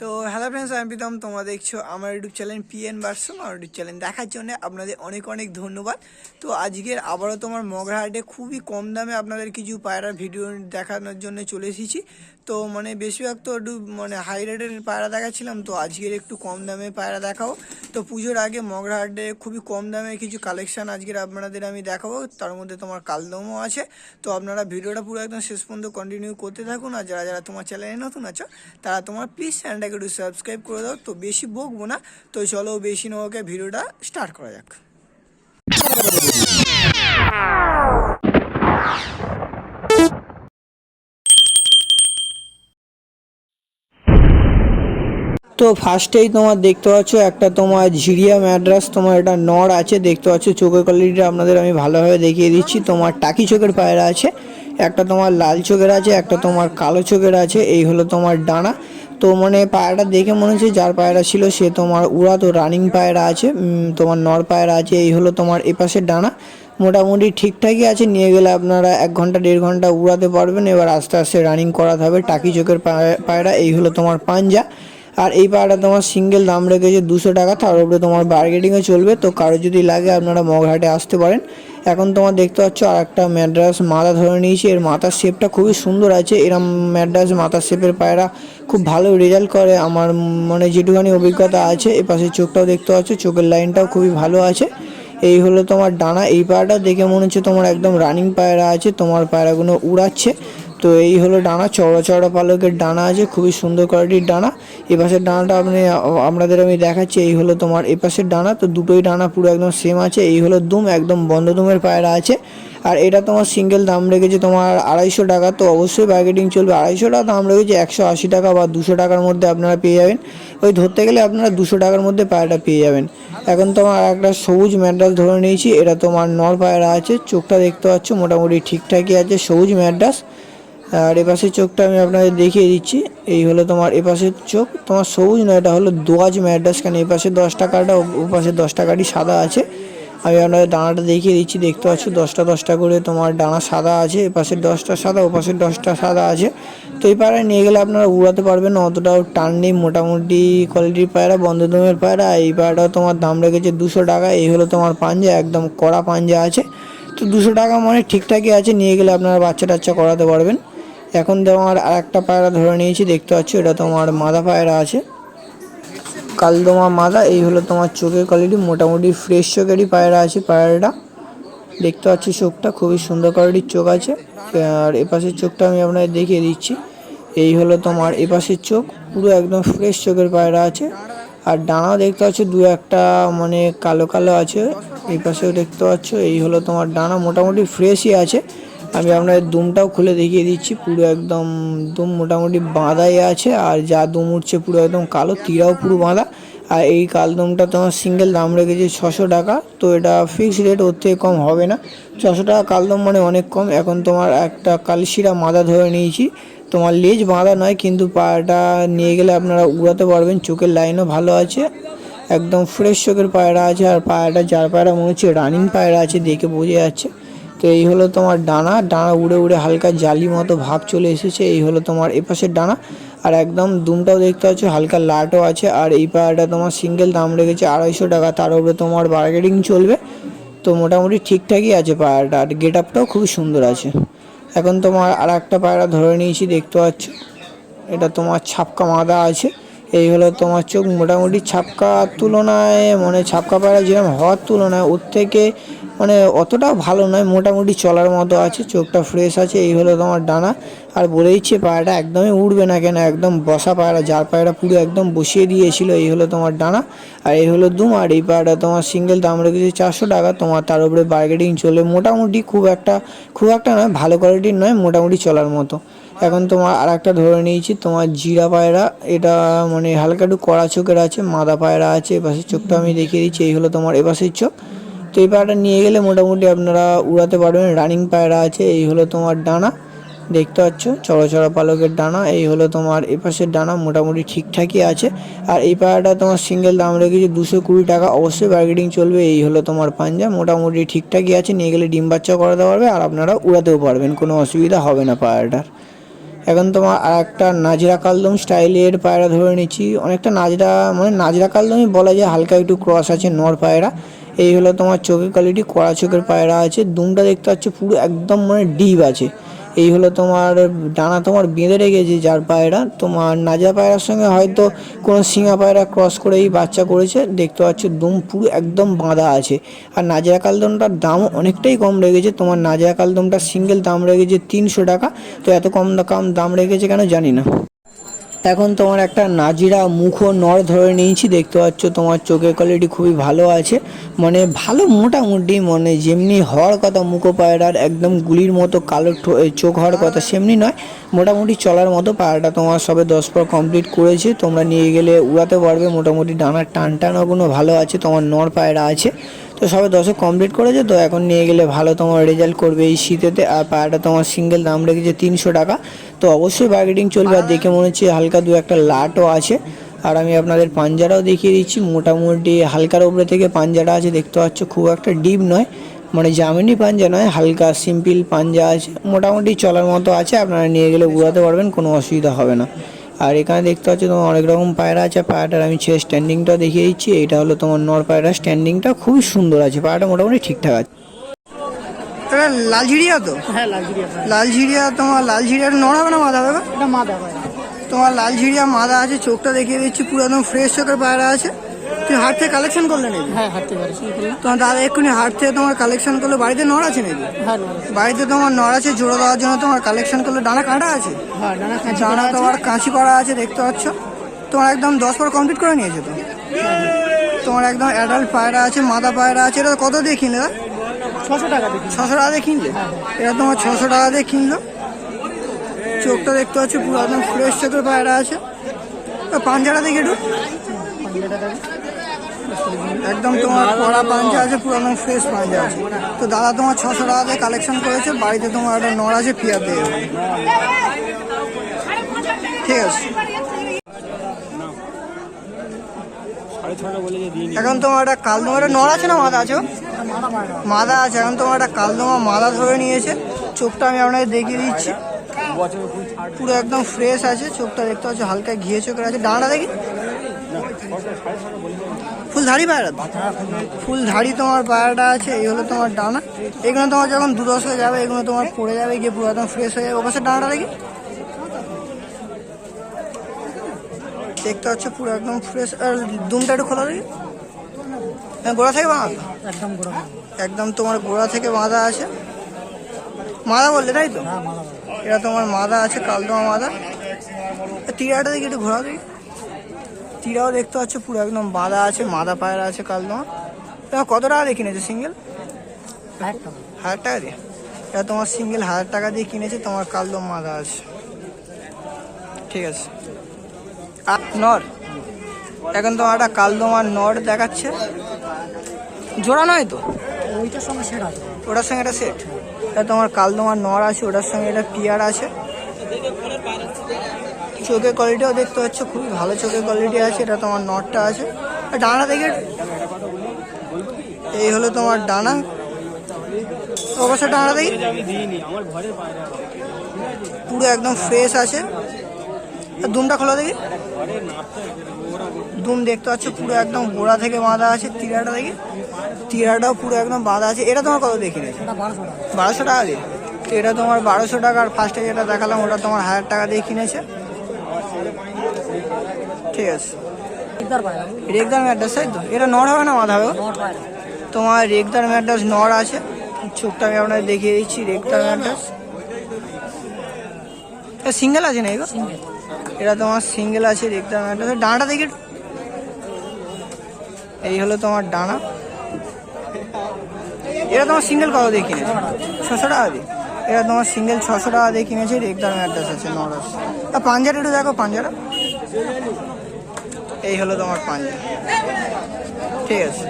তো hello friends আমি প্রীতম তোমরা দেখছ আমার ইউটিউব চ্যানেল পিএন বার্সম আমার ইউটিউব চ্যানেল দেখার জন্য আপনাদের অনেক অনেক ধন্যবাদ। তো আজকের আবারও তোমার মগরাহাটে খুবই কম দামে আপনাদের কিছু পায়রা ভিডিও দেখানোর জন্য চলে এসেছি। তো মানে বেশিরভাগ তো একটু মানে হাই রেটের পায়রা দেখাচ্ছিলাম, তো আজকের একটু কম দামে পায়রা দেখাও তো পুজোর আগে মগরাহাটে খুবই কম দামে কিছু কালেকশান আজকের আপনাদের আমি দেখাবো। তার মধ্যে তোমার কালদমও আছে। তো আপনারা ভিডিওটা পুরো একদম শেষ পর্যন্ত কন্টিনিউ করতে থাকুন। আর যারা যারা তোমার চ্যানেলে নতুন আছো, তারা তোমার প্লিজ চ্যানেলটাকে একটু সাবস্ক্রাইব করে দাও। তো বেশি বকবো না। তো চলো বেশি নৌকে ভিডিওটা স্টার্ট করা যাক। তো ফার্স্টেই তোমার দেখতে পাচ্ছ, একটা তোমার ঝিরিয়া ম্যাড্রাস তোমার এটা নড় আছে, দেখতে পাচ্ছ চোখের কোয়ালিটিটা আপনাদের আমি ভালোভাবে দেখিয়ে দিচ্ছি। তোমার টাকি চোখের পায়রা আছে, একটা তোমার লাল চোখের আছে, একটা তোমার কালো চোখের আছে, এই হলো তোমার ডানা। তো মানে পায়রাটা দেখে মনে হচ্ছে যার পায়রা ছিল সে তোমার উড়া, তো রানিং পায়রা আছে তোমার নর পায়রা আছে, এই হলো তোমার এপাশের ডানা। মোটামুটি ঠিকঠাকই আছে, নিয়ে গেলে আপনারা এক ঘণ্টা, দেড় ঘণ্টা উড়াতে পারবেন। এবার আস্তে আস্তে রানিং করাতে হবে টাকি চোখের পায়- পায়রা, এই হলো তোমার পাঞ্জা। আর এই পায়রাটা তোমার সিঙ্গেল দাম রেখেছে দুশো টাকা, তার উপরে তোমার বার্গেটিংয়ে চলবে। তো কারও যদি লাগে আপনারা মগহাটে আসতে পারেন। এখন তোমার দেখতে পাচ্ছ আর একটা ম্যাড্রাস মাথা ধরে নিয়েছি। এর মাথার শেপটা খুবই সুন্দর আছে। এরম ম্যাড্রাস মাথার শেপের পায়রা খুব ভালো রেজাল্ট করে। আমার মানে যেটুখানি অভিজ্ঞতা আছে, এ পাশে চোখটাও দেখতে পাচ্ছ, চোখের লাইনটাও খুবই ভালো আছে। এই হলো তোমার ডানা। এই পায়রাটা দেখে মনে হচ্ছে তোমার একদম রানিং পায়রা আছে। তোমার পায়রাগুলো উড়াচ্ছে। তো এই হলো ডানা চড়া চড়া পালকের ডানা আছে, খুবই সুন্দর কোয়ালিটির ডানা। এপাশের ডানাটা আপনি আপনাদের আমি দেখাচ্ছি, এই হলো তোমার এপাশের ডানা, তো দুটোই ডানা পুরো একদম সেম আছে, এই হলো দুম, একদম বন্ধ দুমের পায়রা আছে। আর এটা তোমার সিঙ্গেল দাম রেখেছে তোমার আড়াইশো টাকা, তো অবশ্যই বার্গেটিং চলবে। আড়াইশো টাকা দাম রেখেছে একশো আশি টাকা বা দুশো টাকার মধ্যে আপনারা পেয়ে যাবেন। ওই ধরতে গেলে আপনারা দুশো টাকার মধ্যে পায়রাটা পেয়ে যাবেন। এখন তোমার একটা সবুজ ম্যাড্রাস ধরে নিয়েছি, এটা তোমার নর পায়রা আছে, চোখটা দেখতে পাচ্ছ, মোটামুটি ঠিকঠাকই আছে, সবুজ ম্যাড্রাস আর এপাশের চোখটা আমি আপনাদের দেখিয়ে দিচ্ছি। এই হলো তোমার এপাশের চোখ। তোমার সবুজ নয়, এটা হলো দোয়াজ ম্যাড্রাস কেন এপাশে দশ টাকাটা, ওপাশে দশ টাকারই সাদা আছে। আমি আপনাদের ডানাটা দেখিয়ে দিচ্ছি, দেখতে পাচ্ছ দশটা দশটা করে তোমার ডানা সাদা আছে। এপাশের দশটা সাদা ওপাশের দশটা সাদা আছে। তো এই পায়রা নিয়ে গেলে আপনারা উড়াতে পারবেন অতটাও টান নেই, মোটামুটি কোয়ালিটির পায়রা বন্ধদমের পায়রা। এই পায়রাটাও তোমার দাম রেখেছে দুশো টাকা, এই হলো তোমার পাঞ্জা, একদম কড়া পাঞ্জা আছে। তো দুশো টাকা মানে ঠিকঠাকই আছে, নিয়ে গেলে আপনারা বাচ্চা টাচ্চা করাতে পারবেন। এখন তোমার আর একটা পায়রা ধরে নিয়েছি, দেখতে পাচ্ছ? এটা তোমার মাদা পায়রা আছে। কালদমা মাদা, এই হলো তোমার চোখের কোয়ালিটি মোটামুটি ফ্রেশ চোখেরই পায়রা আছে পায়রাটা। দেখতে পাচ্ছি চোখটা, খুবই সুন্দর কোয়ালিটির চোখ আছে। আর এপাশের চোখটা আমি আপনাদের দেখিয়ে দিচ্ছি। এই হলো তোমার এপাশের চোখ, পুরো একদম ফ্রেশ চোখের পায়রা আছে। আর ডানাও দেখতে পাচ্ছ, দু একটা মানে কালো কালো আছে। এই পাশেও দেখতে পাচ্ছ, এই হলো তোমার ডানা, মোটামুটি ফ্রেশই আছে। আমি আপনাদের দুমটাও খুলে দেখিয়ে দিচ্ছি, পুরো একদম দুম মোটামুটি বাঁধাই আছে, আর যা দুম উঠছে পুরো একদম কালো, তীরাও পুরো বাঁধা। আর এই কালদমটা তোমার সিঙ্গেল দাম রেখেছে ছশো টাকা, তো এটা ফিক্স রেট ওর থেকে কম হবে না। ছশো টাকা কালদম মানে অনেক কম, এখন তোমার একটা কালশিরা মাদা ধরে নিয়েছি। তোমার লেজ বাঁধা নয়, কিন্তু পায়রাটা নিয়ে গেলে আপনারা উড়াতে পারবেন, চোখের লাইনও ভালো আছে, একদম ফ্রেশ চোখের পায়রা আছে, আর পায়রাটা, যার পায়রা মনে হচ্ছে রানিং পায়রা আছে, দেখে বোঝা যাচ্ছে। তো এই হলো তোমার ডানা। ডানা উড়ে উড়ে হালকা জালি মতো ভাব চলে এসেছে। এই হলো তোমার এপাশের ডানা। আর একদম দুমটাও দেখতে পাচ্ছ, হালকা লাটও আছে। আর এই পায়রাটা তোমার সিঙ্গেল দাম রেখেছে আড়াইশো টাকা। তার উপরে তোমার বার্গেটিং চলবে। তো মোটামুটি ঠিকঠাকই আছে পায়রাটা আর গেট আপটাও খুব সুন্দর আছে। এখন তোমার আর একটা পায়রা ধরে নিয়েছি, দেখতে পাচ্ছ। এটা তোমার ছাপকা মাদা আছে। এই হলো তোমার চোখ মোটামুটি ছাপকার তুলনায় মানে ছাপকা পায়রা যেরকম হওয়ার তুলনায়, ওর থেকে মানে অতটাও ভালো নয়, মোটামুটি চলার মতো আছে, চোখটা ফ্রেশ আছে, এই হলো তোমার ডানা। আর বলে দিচ্ছে, পায়রাটা একদমই উঠবে না কেন, একদম বসা পায়রা যার পায়রা পুরো একদম বসিয়ে দিয়েছিল, এই হলো তোমার ডানা। আর এই হলো দুম, আর এই পায়রাটা তোমার সিঙ্গেল দাম রেখেছে চারশো টাকা, তোমার তার উপরে বার্গেটিং চলে মোটামুটি খুব একটা খুব একটা নয়, ভালো কোয়ালিটির নয়, মোটামুটি চলার মতো। এখন তোমার আর একটা ধরে নিয়েছি, তোমার জিরা পায়রা, এটা মানে হালকা একটু কড়া চোখের আছে, মাদা পায়রা আছে এপাশের চোখটা আমি দেখিয়ে দিচ্ছি, এই হলো তোমার এপাশের চোখ। তো এই পায়রাটা নিয়ে গেলে মোটামুটি আপনারা উড়াতে পারবেন, রানিং পায়রা আছে, এই হলো তোমার ডানা, দেখতে পাচ্ছ, চড়া চড়া পালকের ডানা, এই হলো তোমার এপাশের ডানা, মোটামুটি ঠিকঠাকই আছে। আর এই পায়রাটা তোমার সিঙ্গেল দাম রেখেছে দুশো কুড়ি টাকা, অবশ্যই বার্গেটিং চলবে, এই হলো তোমার পাঞ্জা, মোটামুটি ঠিকঠাকই আছে, নিয়ে গেলে ডিম বাচ্চা করাতে পারবে, আর আপনারা উড়াতেও পারবেন, কোনো অসুবিধা হবে না পায়রাটার। এখন তোমার আর একটা নাজরা কালদম স্টাইলের পায়রা ধরে নিচ্ছি। অনেকটা নাজরা মানে নাজরা কালদমই বলা যায়, হালকা একটু ক্রস আছে নর পায়রা। এই হলো তোমার চোখের কোয়ালিটি কড়া চোখের পায়রা আছে, দুমটা দেখতে পাচ্ছ পুরো একদম মানে ডিপ আছে। এই হলো তোমার ডানা তোমার বেঁধে রেখেছে যার পায়রা। তোমার নাজা পায়রার সঙ্গে হয়তো কোনো সিঙা পায়রা ক্রস করে এই বাচ্চা করেছে। দেখতে পাচ্ছ দুম পুরো একদম বাঁধা আছে। আর নাজরা কালদমটার দাম অনেকটাই কম রেখেছে। তোমার নাজরা কালদমটা সিঙ্গেল দাম রেখেছে তিনশো টাকা। তো এত কম কম দাম রেখেছে কেন জানি না। এখন তোমার একটা নাজিরা মুখো নর ধরে নিয়েছি, দেখতে পাচ্ছ তোমার চোখের কোয়ালিটি খুবই ভালো আছে। মানে ভালো মোটামুটি মানে যেমনি হওয়ার কথা মুখো পায়রার, একদম গুলির মতো কালো চোখ হওয়ার কথা সেমনি নয়, মোটামুটি চলার মতো পায়রাটা তোমার সবে দশ পর কমপ্লিট করেছে। তোমরা নিয়ে গেলে উড়াতে পারবে, মোটামুটি ডানার টান টানাগুলো ভালো আছে, তোমার নর পায়রা আছে। তো সবে দশক কমপ্লিট করেছে, তো এখন নিয়ে গেলে ভালো তোমার রেজাল্ট করবে এই শীতেতে। আর পায়রাটা তোমার সিঙ্গেল দাম রেখেছে তিনশো টাকা। তো অবশ্যই বার্গেটিং চলবে, আর দেখে মনে হচ্ছে হালকা দু একটা লাটও আছে। আর আমি আপনাদের পাঞ্জারাও দেখিয়ে দিচ্ছি। মোটামুটি হালকার উপরে থেকে পাঞ্জারা আছে, দেখতে পাচ্ছ খুব একটা ডিপ নয়। মানে জামিনি পাঞ্জা নয়, হালকা সিম্পল পাঞ্জা আছে। মোটামুটি চলার মতো আছে, আপনারা নিয়ে গেলে উড়াতে পারবেন, কোনো অসুবিধা হবে না। আর এখানে দেখতে পাচ্ছ তোমার অনেক রকম পায়রা আছে। পায়রাটার আমি ছেড়ে স্ট্যান্ডিংটা দেখিয়ে দিচ্ছি এটা হলো তোমার নর পায়রা স্ট্যান্ডিংটা খুবই সুন্দর আছে। পায়রাটা মোটামুটি ঠিকঠাক আছে। এটা লাল ঝিড়িয়া তো? হ্যাঁ লালজিরিয়া পায়রা। লাল ঝিড়িয়া তোমার লাল ঝিড়িয়া হবে না মাথা হবে? এটা মাদা পায়রা। তোমার লাল ঝিড়িয়া মাদা আছে। চোখটা দেখিয়ে দিচ্ছি। পুরো একদম ফ্রেশ চোখের পায়রা আছে। তুমি হাট থেকে কালেকশন করলে নাকি? হ্যাঁ হাঁটতে পারে সেই করলে তোমার দাদা এক্ষুনি হাট থেকে তোমার কালেকশন করলে বাড়িতে নর আছে নাকি? হ্যাঁ বাড়িতে তোমার নর আছে জোড়া দেওয়ার জন্য তোমার কালেকশন করলে ডানা কাটা আছে? হ্যাঁ ডানা কাঁচি ডানা তোমার কাঁচি করা আছে দেখতে পাচ্ছ? তোমার একদম দশ পর কমপ্লিট করে নিয়েছে তো? তোমার একদম অ্যাডাল্ট পায়রা আছে মাদা পায়রা আছে এটা কত দিয়ে কিনলে? দাদা? ছশো টাকা ছশো টাকা দিয়ে কিনলে? এটা তোমার ছশো টাকা দিয়ে কিনলো। চোখটা দেখতে পাচ্ছ পুরো একদম ফ্রেশ চোখের পায়রা আছে। পাঞ্জাটা দেখে একটু। পাঞ্জাটা একদম তোমার পড়া পাঞ্জা আছে পুরো একদম ফ্রেশ পাঞ্জা আছে। তো দাদা তোমার ছশো টাকা দিয়ে কালেকশন করেছে বাড়িতে তোমার একটা নড় আছে পিয়ার দিয়ে ঠিক আছে। এখন তোমার একটা কালদমা একটা নড় আছে না মাথা আছে মাদা মাদা আছে এখন তোমার একটা কালদমা মাদা ধরে নিয়েছে। চোখটা আমি আপনাকে দেখিয়ে দিচ্ছি। পুরো একদম ফ্রেশ আছে চোখটা দেখতে পাচ্ছ হালকা ঘিয়ে চোখের আছে। ডাঁড়া দেখি। ফুল ধাড়ি পায়রা তো? ফুল ধাড়ি তোমার পায়রাটা আছে এই হলো তোমার ডানা। এগুলো তোমার যখন দুদশ হয়ে যাবে এগুলো তোমার পড়ে যাবে গিয়ে পুরো একদম ফ্রেশ হয়ে যাবে। ওপাশে ডানাটা দেখি। দেখতে পাচ্ছ পুরো একদম ফ্রেশ আর দুমটা একটু খোলা দেখি। হ্যাঁ গোড়া থেকে বাঁধা? একদম গোড়া। একদম তোমার গোড়া থেকে বাঁধা আছে। মাদা বললে তাই তো? হ্যাঁ এটা তোমার মাদা আছে কালদমা মাদা। টিরাটা দেখি একটু ঘোরা দেখি। টিরাও দেখতে পাচ্ছ পুরো একদম বাঁধা আছে মাদা পায়রা আছে কালদমা তোমার। কত টাকা দিয়ে কিনেছে সিঙ্গেল? একটা হাজার টাকা দিয়ে? এটা তোমার সিঙ্গেল হাজার টাকা দিয়ে কিনেছে তোমার কালদম মাদা আছে। ঠিক আছে। আর নর। এখন তোমার একটা কালদমার নর দেখাচ্ছে। জোড়া নয় তো? ওইটার সঙ্গে সেট আছে। ওটার সঙ্গে এটা সেট। এটা তোমার কালদমার নর আছে ওটার সঙ্গে এটা পিয়ার আছে। চোখের কোয়ালিটিও দেখতে পাচ্ছ খুবই ভালো চোখের কোয়ালিটি আছে এটা তোমার নটটা আছে। আর ডানা দেখে এই হলো তোমার ডানা। অবশ্য ডানা দেখি। পুরো একদম ফ্রেশ আছে। আর দুমটা খোলা দেখি। দুম দেখতে পাচ্ছ পুরো একদম গোড়া থেকে বাঁধা আছে তিরাটা দেখি। তিরাটাও পুরো একদম বাঁধা আছে। এটা তোমার কত দেখি বারোশো টাকা। দিয়ে? এটা তোমার বারোশো টাকা। আর ফার্স্টে যেটা দেখালাম ওটা তোমার হাজার টাকা দিয়ে কিনেছে। ঠিক আছে। রেগদার ম্যাড্রাস তাই তো? এটা নড় হবে না মাথা হবে তোমার রেগদার ম্যাড্রাস নড় আছে। চোখটা আমি আপনাকে দেখিয়ে দিচ্ছি রেগদার ম্যাড্রাস। এটা সিঙ্গেল আছে না এগো এটা তোমার সিঙ্গেল আছে রেগদার ম্যাড্রাস। ডানাটা দেখি। এই হলো তোমার ডানা। এটা তোমার সিঙ্গেল কত দিয়ে কিনেছে? ছশো টাকা দিয়ে? এটা তোমার সিঙ্গেল ছশো টাকা দিয়ে কিনেছে রেগদার ম্যাড্রাস আছে নরাস আর পাঞ্জাটা একটু দেখো পাঞ্জাটা। এই হলো তোমার পানি ঠিক আছে।